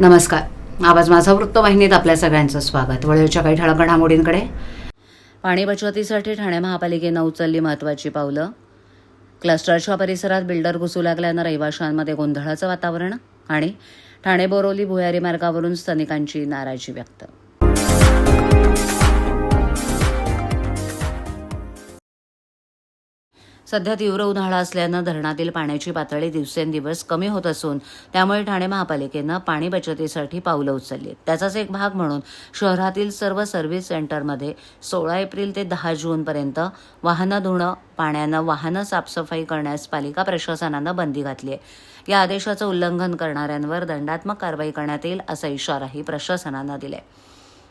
नमस्कार. आवाज माझा वृत्तवाहिनीत आपल्या सगळ्यांचं स्वागत. वळीच्या काही ठळक घडामोडींकडे. पाणी बचतीसाठी ठाणे महापालिकेनं उचलली महत्त्वाची पावलं. क्लस्टरच्या परिसरात बिल्डर घुसू लागल्यानं रहिवाशांमध्ये गोंधळाचं वातावरण आणि ठाणे बोरोली भुयारी मार्गावरून स्थानिकांची नाराजी व्यक्त सध्या तीव्र उन्हाळा असल्यानं धरणातील पाण्याची पातळी दिवसेंदिवस कमी होत असून त्यामुळे ठाणे महापालिकेनं पाणी बचतीसाठी पावलं उचलली त्याचाच एक भाग म्हणून शहरातील सर्व सर्व्हिस सेंटरमध्ये सोळा एप्रिल ते दहा जूनपर्यंत वाहनं धुणं पाण्यानं वाहनं साफसफाई करण्यास पालिका प्रशासनानं बंदी घातली आहे. या आदेशाचं उल्लंघन करणाऱ्यांवर दंडात्मक कारवाई करण्यात येईल असा इशाराही प्रशासनानं दिलाय.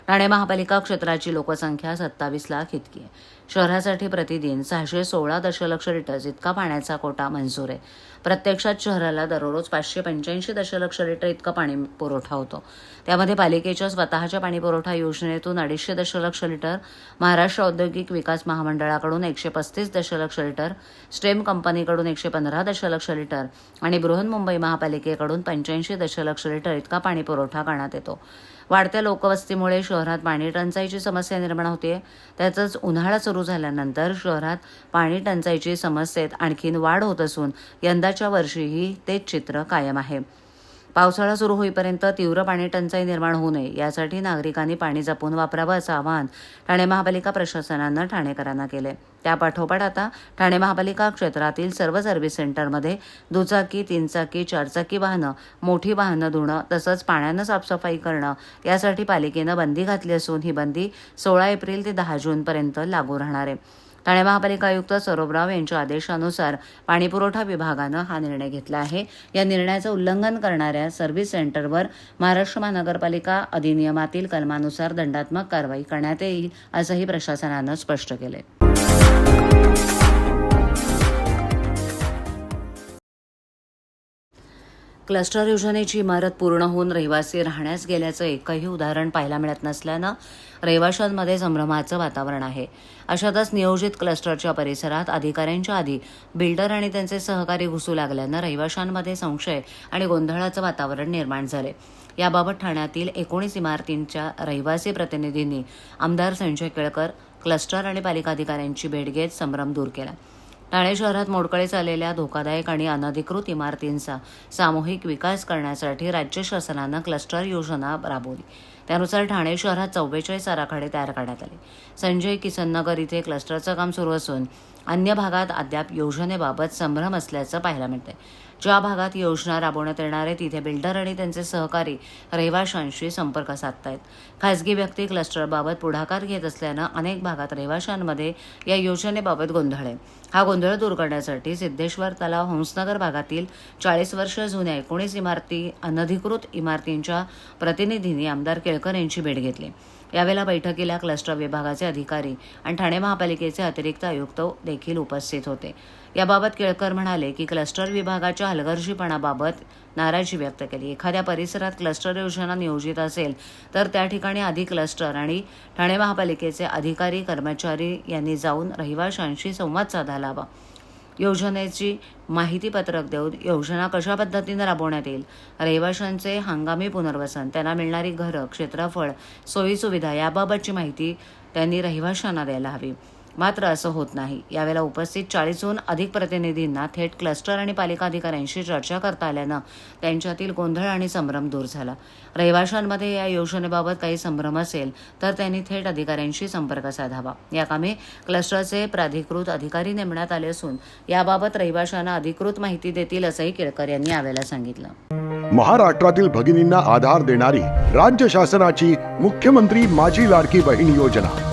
ठाणे महापालिका क्षेत्राची लोकसंख्या सत्तावीस लाख इतकी आहे. शहरासाठी प्रतिदिन सहाशे सोळा दशलक्ष लिटर्स इतका पाण्याचा कोटा मंजूर आहे. प्रत्यक्षात शहराला दररोज पाचशे पंच्याऐंशी दशलक्ष लिटर इतका पाणी पुरवठा होतो. त्यामध्ये पालिकेच्या स्वतःच्या पाणी पुरवठा योजनेतून अडीचशे दशलक्ष लिटर महाराष्ट्र औद्योगिक विकास महामंडळाकडून एकशे पस्तीस दशलक्ष लिटर स्टेम कंपनीकडून एकशे पंधरा दशलक्ष लिटर आणि बृहन्मुंबई महापालिकेकडून पंच्याऐंशी दशलक्ष लिटर इतका पाणी पुरवठा करण्यात येतो. वाढत्या लोकवस्तीमुळे शहरात पाणी टंचाईची समस्या निर्माण होते. त्यातच उन्हाळा सुरू झाल्यानंतर शहरात पाणी टंचाईची समस्येत आणखीन वाढ होत असून यंदा यंदाच्या वर्षीही तेच चित्र कायम आहे. पावसाळा सुरू होईपर्यंत तीव्र पाणी टंचाई निर्माण होऊ नये यासाठी नागरिकांनी पाणी जपून वापरावं असं आवाहन ठाणे महापालिका प्रशासनानं ठाणेकरांना केले. त्यापाठोपाठ आता ठाणे महापालिका क्षेत्रातील सर्व सर्व्हिस सेंटरमध्ये दुचाकी तीनचाकी चारचाकी वाहनं मोठी वाहनं धुणं तसंच पाण्यानं साफसफाई करणं यासाठी पालिकेनं बंदी घातली असून ही बंदी सोळा एप्रिल ते दहा जूनपर्यंत लागू राहणार आहे. ठाणे महापालिका आयुक्त सौरभ राव यांच्या आदेशानुसार पाणीपुरवठा विभागानं हा निर्णय घेतला आहे. या निर्णयाचं उल्लंघन करणाऱ्या सर्व्हिस सेंटरवर महाराष्ट्र महानगरपालिका अधिनियमातील कलमानुसार दंडात्मक कारवाई करण्यात येईल असंही प्रशासनानं स्पष्ट केलंय. क्लस्टर योजनेची इमारत पूर्ण होऊन रहिवासी राहण्यास गेल्याचं एकही उदाहरण पाहायला मिळत नसल्यानं रहिवाशांमध्ये संभ्रमाचं वातावरण आहे. अशातच नियोजित क्लस्टरच्या परिसरात अधिकाऱ्यांच्या आधी बिल्डर आणि त्यांचे सहकारी घुसू लागल्यानं रहिवाशांमध्ये संशय आणि गोंधळाचं वातावरण निर्माण झाले. याबाबत ठाण्यातील एकोणीस इमारतींच्या रहिवासी प्रतिनिधींनी आमदार संजय केळकर क्लस्टर आणि पालिका अधिकाऱ्यांची भेट घेत संभ्रम दूर केला. ठाणे शहरात मोडकळीस आलेल्या धोकादायक आणि अनधिकृत इमारतींचा सामूहिक विकास करण्यासाठी राज्य शासनानं क्लस्टर योजना राबवली. त्यानुसार ठाणे शहरात चव्वेचाळीस आराखडे तयार करण्यात आले. संजय किसननगर इथे क्लस्टरचं काम सुरू असून अन्य भागात अद्याप योजनेबाबत संभ्रम असल्याचं पाहायला मिळतंय. ज्या भागात योजना राबवण्यात येणार आहे तिथे बिल्डर आणि त्यांचे सहकारी रहिवाशांशी संपर्क साधतायत. खासगी व्यक्ती क्लस्टरबाबत पुढाकार घेत असल्यानं अनेक भागात रहिवाशांमध्ये या योजनेबाबत गोंधळ आहे. हा गोंधळ दूर करण्यासाठी सिद्धेश्वर तलाव हंसनगर भागातील चाळीस वर्ष जुन्या एकोणीस इमारती अनधिकृत इमारतींच्या प्रतिनिधींनी आमदार केळकर यांची भेट घेतली. यावेळेला बैठकीला क्लस्टर विभागाचे अधिकारी आणि ठाणे महापालिकेचे अतिरिक्त आयुक्त देखील उपस्थित होते. याबाबत केळकर म्हणाले की क्लस्टर विभागाच्या हलगर्जीपणाबाबत नाराजी व्यक्त केली. एखाद्या परिसरात क्लस्टर योजना नियोजित असेल तर त्या ठिकाणी आधी क्लस्टर आणि ठाणे महापालिकेचे अधिकारी कर्मचारी यांनी जाऊन रहिवाशांशी संवाद साधायला हवा. योजनेची माहितीपत्रक देऊन योजना कशा पद्धतीने राबवण्यात येईल रहिवाशांचे हंगामी पुनर्वसन त्यांना मिळणारी घरं क्षेत्रफळ सोयीसुविधा याबाबतची माहिती त्यांनी रहिवाशांना द्यायला हवी. मात्र असं होत नाही. यावेळेला उपस्थित चाळीसहून अधिक प्रतिनिधींना थेट क्लस्टर आणि पालिका अधिकाऱ्यांशी चर्चा करता आल्यानं त्यांच्यातील गोंधळ आणि संभ्रम दूर झाला. रहिवाशांमध्ये या योजनेबाबत काही संभ्रम असेल तर त्यांनी थेट अधिकाऱ्यांशी संपर्क साधावा. या कामी क्लस्टरचे प्राधिकृत अधिकारी नेमण्यात आले असून याबाबत रहिवाशांना अधिकृत माहिती देतील असंही केळकर यांनी यावेळेला सांगितलं. महाराष्ट्रातील भगिनींना आधार देणारी राज्य शासनाची मुख्यमंत्री माझी लाडकी बहीण योजना.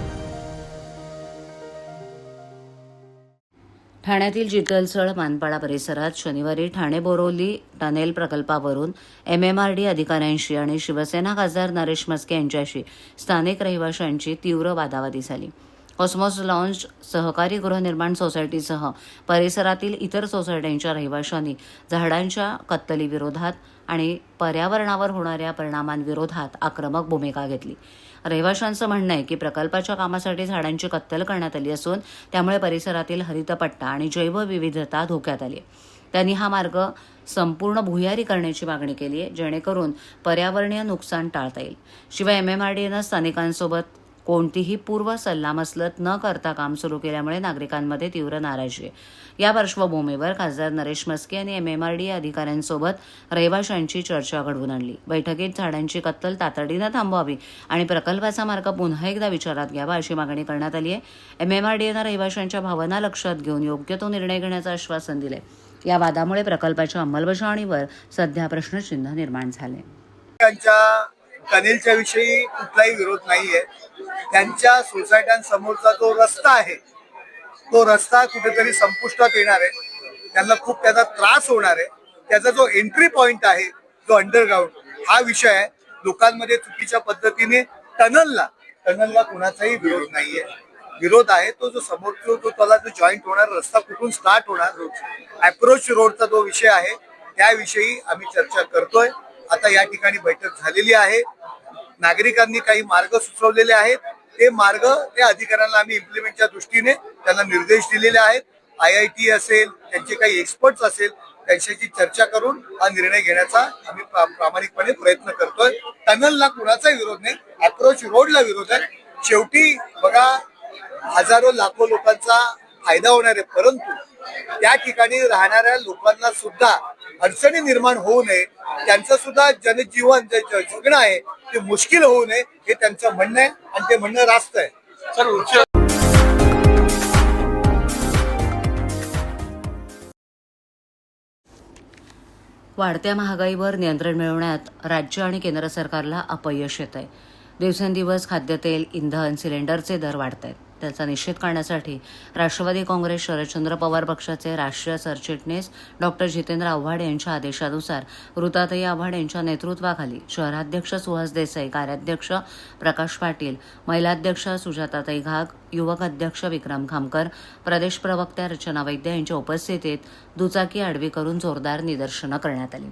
ठाण्यातील जितलसळ मानपाडा परिसरात शनिवारी ठाणे बोरोली टनेल प्रकल्पावरून एम एम आर डी अधिकाऱ्यांशी आणि शिवसेना खासदार नरेश मस्के यांच्याशी स्थानिक रहिवाशांची तीव्र वादावादी झाली. कॉस्मॉस लॉन्च सहकारी गृहनिर्माण सोसायटीसह परिसरातील इतर सोसायट्यांच्या रहिवाशांनी झाडांच्या कत्तलीविरोधात आणि पर्यावरणावर होणाऱ्या परिणामांविरोधात आक्रमक भूमिका घेतली रहिवाशांचं म्हणणं आहे की प्रकल्पाच्या कामासाठी झाडांची कत्तल करण्यात आली असून त्यामुळे परिसरातील हरितपट्टा आणि जैवविविधता धोक्यात आली आहे. त्यांनी हा मार्ग संपूर्ण भुयारी करण्याची मागणी केली आहे जेणेकरून पर्यावरणीय नुकसान टाळता येईल शिवाय एम एम आर एमएमआरडीएनं स्थानिकांसोबत कोणतीही पूर्व सल्लामसलत न करता काम सुरू केल्यामुळे नागरिकांमध्ये तीव्र नाराजी आहे. या पार्श्वभूमीवर खासदार नरेश मस्के यांनी एमएमआरडी अधिकाऱ्यांसोबत रहिवाशांची चर्चा घडवून आणली. बैठकीत झाडांची कत्तल तातडीनं थांबवावी आणि प्रकल्पाचा मार्ग पुन्हा एकदा विचारात घ्यावा अशी मागणी करण्यात आली आहे. एमएमआरडीएनं रहिवाशांच्या भावना लक्षात घेऊन योग्य तो निर्णय घेण्याचं आश्वासन दिले या वादामुळे प्रकल्पाच्या अंमलबजावणीवर सध्या प्रश्नचिन्ह निर्माण झाले कनेलच्या टनेलच्या विषयी कुठलाही विरोध नाहीये. त्यांच्या सोसायट्यांसमोरचा जो रस्ता आहे तो रस्ता कुठेतरी संपुष्टात येणार आहे. त्यांना खूप त्याचा त्रास होणार आहे. त्याचा जो एंट्री पॉइंट आहे जो अंडरग्राऊंड हा विषय आहे लोकांमध्ये चुकीच्या पद्धतीने टनलला टनलला कुणाचाही विरोध नाहीये. विरोध आहे तो जो समोर तो त्याला जो जॉईंट होणार रस्ता कुठून स्टार्ट होणार अप्रोच रोडचा जो विषय आहे त्याविषयी आम्ही चर्चा करतोय. आता या ठिकाणी बैठक झालेली आहे. नागरिकांनी काही मार्ग सुचवलेले आहेत. ते मार्ग त्या अधिकाऱ्यांना आम्ही इम्प्लिमेंटच्या दृष्टीने त्यांना निर्देश दिलेले आहेत. आय आय टी असेल त्यांचे काही एक्सपर्ट्स असेल त्यांच्याशी चर्चा करून हा निर्णय घेण्याचा आम्ही प्रा- प्रामाणिकपणे प्रयत्न करतोय. टनलला कुणाचाही विरोध नाही. अप्रोच रोडला विरोध आहे. शेवटी बघा हजारो लाखो लोकांचा फायदा होणार आहे. परंतु त्या ठिकाणी राहणाऱ्या लोकांना सुद्धा अडचणी निर्माण होऊ नये त्यांचं सुद्धा जनजीवन जे जगणं आहे ते मुश्किल होऊ नये हे त्यांचं म्हणणं आहे आणि ते म्हणणं रास्त आहे. सर उच्च वाढत्या महागाईवर नियंत्रण मिळवण्यात राज्य आणि केंद्र सरकारला अपयश येत आहे दिवसेंदिवस खाद्यतेल इंधन सिलेंडरचे दर वाढत आहेत त्याचा निषेध करण्यासाठी राष्ट्रवादी काँग्रेस शरदचंद्र पवार पक्षाचे राष्ट्रीय सरचिटणीस डॉक्टर जितेंद्र आव्हाड यांच्या आदेशानुसार वृताताई आव्हाड यांच्या नेतृत्वाखाली शहराध्यक्ष सुहास देसाई कार्याध्यक्ष प्रकाश पाटील महिलाध्यक्ष सुजाताताई घाग युवक अध्यक्ष विक्रम खामकर प्रदेश प्रवक्त्या रचना वैद्य यांच्या उपस्थितीत दुचाकी आडवी करून जोरदार निदर्शनं करण्यात आली.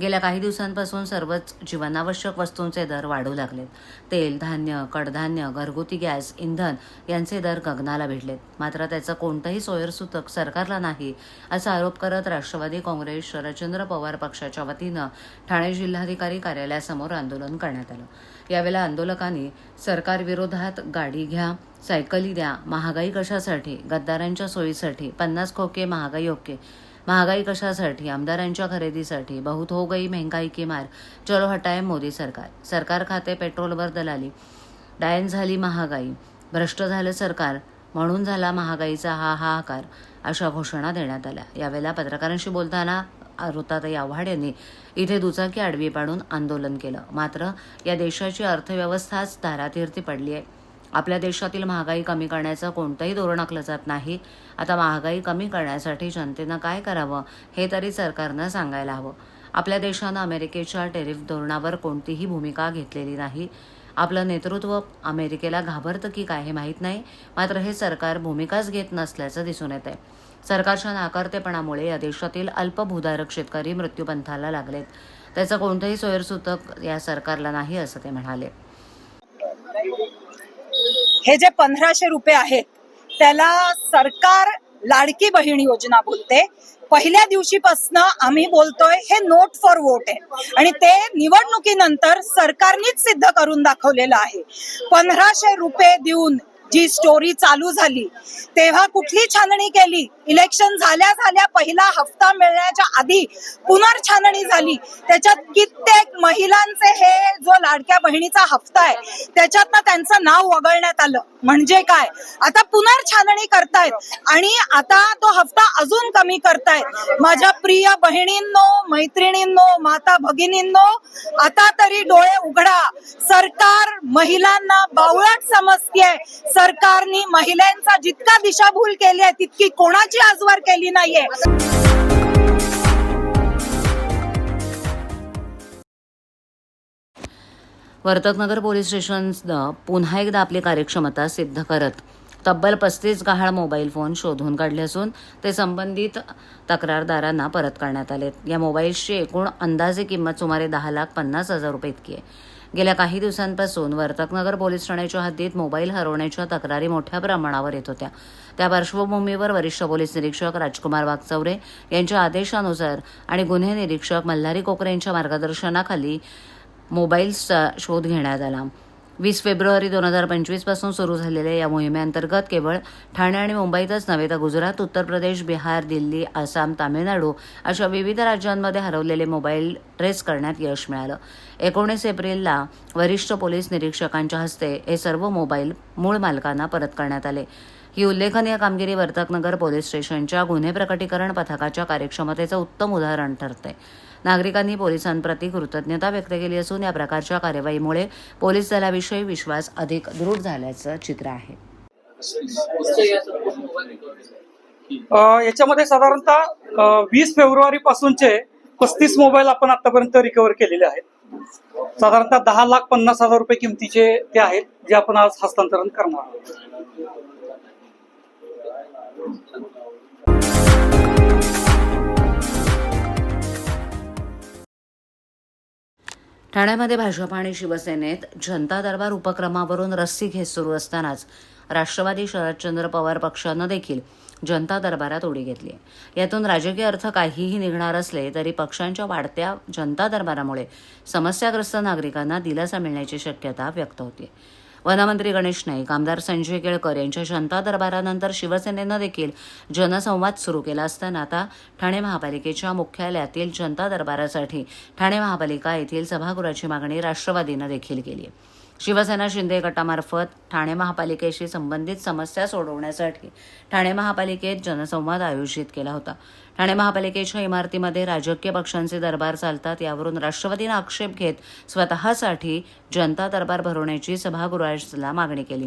गेल्या काही दिवसांपासून सर्वच जीवनावश्यक वस्तूंचे दर वाढू लागलेत. तेल धान्य कडधान्य घरगुती गॅस इंधन यांचे दर गगनाला भिडलेत मात्र त्याचं कोणतंही सोयरसूतक सरकारला नाही असा आरोप करत राष्ट्रवादी काँग्रेस शरदचंद्र पवार पक्षाच्या वतीनं ठाणे जिल्हाधिकारी कार्यालयासमोर आंदोलन करण्यात आलं. यावेळेला आंदोलकांनी सरकारविरोधात गाडी घ्या सायकली द्या महागाई कशासाठी गद्दारांच्या सोयीसाठी पन्नास खोके महागाई ओके महागाई कशासाठी आमदारांच्या खरेदीसाठी बहुत हो गई महंगाई की मार चलो हटाय मोदी सरकार. सरकार खाते पेट्रोलवर दलाली. डायन झाली महागाई. भ्रष्ट झालं सरकार म्हणून झाला महागाईचा हा हाहाकार अशा घोषणा देण्यात आल्या. यावेळेला पत्रकारांशी बोलताना ऋताताई आव्हाड यांनी इथे दुचाकी आडवी पाडून आंदोलन केलं. मात्र या देशाची अर्थव्यवस्थाच धारातीर्थी पडली आहे. आपल्या देशातील महागाई कमी करण्याचं कोणतंही धोरण आखलं जात नाही. आता महागाई कमी करण्यासाठी जनतेनं काय करावं हे तरी सरकारनं सांगायला हवं. आपल्या देशानं अमेरिकेच्या टेरिफ धोरणावर कोणतीही भूमिका घेतलेली नाही. आपलं नेतृत्व अमेरिकेला घाबरतं की काय हे माहीत नाही. मात्र हे सरकार भूमिकाच घेत नसल्याचं दिसून येत आहे सरकारच्या नाकारतेपणामुळे या देशातील अल्पभूधारक शेतकरी मृत्यूपंथाला लागलेत. त्याचं कोणतंही सोयरसूतक या सरकारला नाही असं ते म्हणाले. हे जे पंधराशे रुपये आहेत त्याला सरकार लाडकी बहीण योजना बोलते. पहिल्या दिवशीपासनं आम्ही बोलतोय हे नोट फॉर वोट आहे. आणि ते निवडणुकीनंतर सरकारनेच सिद्ध करून दाखवलेलं आहे. पंधराशे रुपये देऊन जी स्टोरी चालू झाली तेव्हा कुठली छाननी केली? इलेक्शन झाल्या झाल्या पहिला हप्ता मिळण्याच्या आधी पुनर्छाननी झाली. त्याच्यात कित्येक महिलांचे हे जो लाडक्या बहिणीचा हप्ता आहे त्याच्यातनं त्यांचं नाव वगळण्यात आलं. म्हणजे काय? आता पुनर्छाननी करतायत आणि आता तो हप्ता अजून कमी करतायत. माझ्या प्रिय बहिणींनो मैत्रिणींनो माता भगिनींनो आता तरी डोळे उघडा. सरकार महिलांना बावळट समजतेय. सरकारने महिलांचा जितका दिशाभूल केली आहे तितकी कोणाची आजवर केली नाहीये. वर्तकनगर पोलीस स्टेशननं पुन्हा एकदा आपली कार्यक्षमता सिद्ध करत तब्बल पस्तीस गहाळ मोबाईल फोन शोधून काढले असून ते संबंधित तक्रारदारांना परत करण्यात आले या मोबाईल्सची एकूण अंदाजे किंमत सुमारे दहा लाख पन्नास हजार रुपये इतकी आहे. गेल्या काही दिवसांपासून वर्तकनगर पोलीस ठाण्याच्या हद्दीत मोबाईल हरवण्याच्या तक्रारी मोठ्या प्रमाणावर येत होत्या. त्या पार्श्वभूमीवर वरिष्ठ पोलीस निरीक्षक राजकुमार वागचौरे यांच्या आदेशानुसार आणि गुन्हे निरीक्षक मल्हारी कोकरे यांच्या मार्गदर्शनाखाली मोबाईल्सचा शोध घेण्यात आला. वीस फेब्रुवारी दोन हजार पंचवीसपासून सुरू झालेल्या या मोहिमेअंतर्गत केवळ ठाणे आणि मुंबईतच नव्हे तर गुजरात उत्तर प्रदेश बिहार दिल्ली आसाम तामिळनाडू अशा विविध राज्यांमध्ये हरवलेले मोबाईल ट्रेस करण्यात यश मिळालं. एकोणीस एप्रिलला वरिष्ठ पोलीस निरीक्षकांच्या हस्ते हे सर्व मोबाईल मूळ मालकांना परत करण्यात आले. ही उल्लेखनीय कामगिरी वर्तकनगर पोलीस स्टेशनच्या गुन्हे प्रकटीकरण पथकाच्या कार्यक्षमतेचं उत्तम उदाहरण ठरते. नागरिकांनी पोलिसांप्रती कृतज्ञता व्यक्त केली असून या प्रकारच्या कार्यवाहीमुळे पोलीस दलाविषयी विश्वास अधिक दृढ झाल्याचं चित्र आहे. याच्यामध्ये साधारणतः वीस फेब्रुवारी पासूनचे पस्तीस मोबाईल आपण आतापर्यंत रिकव्हर केलेले आहेत. साधारणतः दहा लाख पन्नास हजार रुपये किमतीचे ते आहेत जे आपण आज हस्तांतरण करणार आहोत. ठाण्यामध्ये भाजप आणि शिवसेनेत जनता दरबार उपक्रमावरून रस्सी घेत सुरू असतानाच राष्ट्रवादी शरदचंद्र पवार पक्षानं देखील जनता दरबारात उडी घेतली. यातून राजकीय अर्थ काहीही निघणार असले तरी पक्षांच्या वाढत्या जनता दरबारामुळे समस्याग्रस्त नागरिकांना दिलासा मिळण्याची शक्यता व्यक्त होते वनमंत्री गणेश नाईक आमदार संजय केळकर यांच्या जनता दरबारानंतर शिवसेनेनं देखील जनसंवाद सुरू केला असताना आता ठाणे महापालिकेच्या मुख्यालयातील जनता दरबारासाठी ठाणे महापालिका येथील सभागृहाची मागणी राष्ट्रवादीनं देखील केली आहे. शिवसेना शिंदे गटामार्फत ठाणे महापालिकेशी संबंधित समस्या सोडवण्यासाठी ठाणे महापालिकेत जनसंवाद आयोजित केला होता. ठाणे महापालिकेच्या इमारतीमध्ये राजकीय पक्षांचे दरबार चालतात यावरून राष्ट्रवादीनं आक्षेप घेत स्वतःसाठी जनता दरबार भरवण्याची सभागृहाला मागणी केली.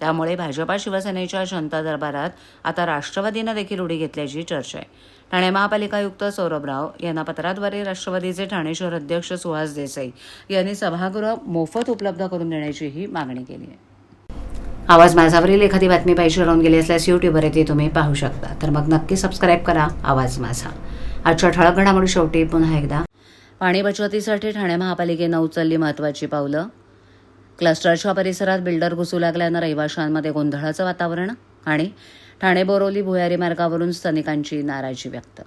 त्यामुळे भाजपा शिवसेनेच्या जनता दरबारात आता राष्ट्रवादीनं देखील उडी घेतल्याची चर्चा आहे. ठाणे महापालिका आयुक्त सौरभ राव यांना पत्राद्वारे राष्ट्रवादीचे ठाणे शहर अध्यक्ष सुहास देसाई यांनी सभागृह मोफत उपलब्ध करून देण्याचीही मागणी केली आहे. आवाज माझावरील एखादी बातमी पाहिजे राहून गेली असल्यास यूट्यूबवर येते तुम्ही पाहू शकता. तर मग नक्की सबस्क्राईब करा आवाज माझा. आजच्या ठळक घडामोडी शेवटी पुन्हा एकदा. पाणी बचतीसाठी ठाणे महापालिकेनं उचलली महत्त्वाची पावलं. क्लस्टरच्या परिसरात बिल्डर घुसू लागल्यानं रहिवाशांमध्ये गोंधळाचं वातावरण आणि ठाणे बोरोली भुयारी मार्गावरून स्थानिकांची नाराजी व्यक्त.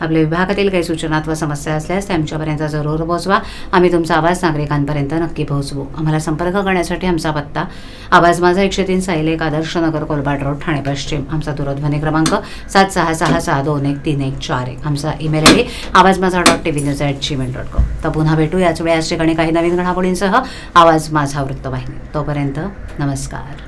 आपल्या विभागातील काही सूचना अथवा समस्या असल्यास त्यांच्यापर्यंत जरूर पोहोचवा. आम्ही तुमचा आवाज नागरिकांपर्यंत नक्की पोहोचवू. आम्हाला संपर्क करण्यासाठी आमचा पत्ता आवाज माझा एकशे तीन साईल एक आदर्श नगर कोलबाट रोड ठाणे पश्चिम. आमचा दूरध्वनी क्रमांक सात सहा सहा सहा दोन एक तीन एक चार एक. आमचा ईमेल आय डी आवाज माझा dot T V news at Gmail dot com तर पुन्हा भेटू याच वेळी याच ठिकाणी काही नवीन घडामोडींसह आवाज माझा वृत्तवाहिनी. तोपर्यंत नमस्कार.